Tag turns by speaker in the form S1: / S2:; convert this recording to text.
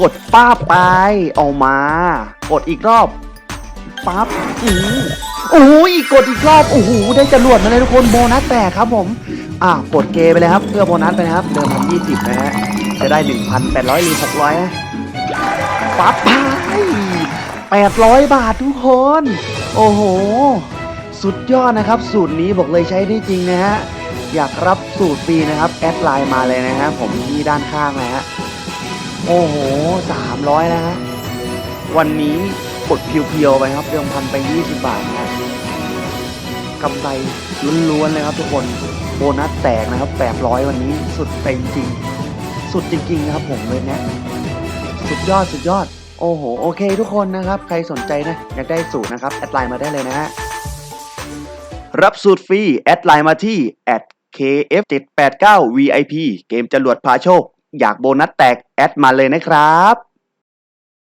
S1: กดป้าไปเอามา กดอีกรอบปั๊บอือโอ้ยกดอีกรอบโอ้โหได้จรวดมาเลยทุกคนโบนัสแตกครับผมอะกดเกไปเลยครับ เพื่อโบนัสไปนะครับเดิมพันยี่สิบนะฮะจะได้หนึ่งพันแปดร้อยหรือหกร้อยปั๊บไปแปดร้อยบาททุกคน โอ้โห สุดยอดนะครับ สูตรนี้บอกเลยใช้ได้จริงนะฮะอยากรับสูตรฟรีนะครับ แอดไลน์มาเลยนะฮะผมที่ด้านข้างนะฮะ โอ้โหสามร้อยนะฮะ วันนี้กดเพียวๆไปครับเดิมพันไปยี่สิบบาทนะฮะกำไรล้วนๆเลยครับทุกคน โบนัสแตกนะครับแปดร้อยวันนี้สุดเต็มจริง สุดจริงๆนะครับผมเลยนะ สุดยอดสุดยอด โอ้โห โอเคทุกคนนะครับ ใครสนใจนะ อยากได้สูตรนะครับ แอดไลน์มาได้เลยนะฮะ รับสูตรฟรี แอดไลน์มาที่ @kf789vip เกมจรวดพาโชค อยากโบนัสแตกแอดมาเลยนะครับ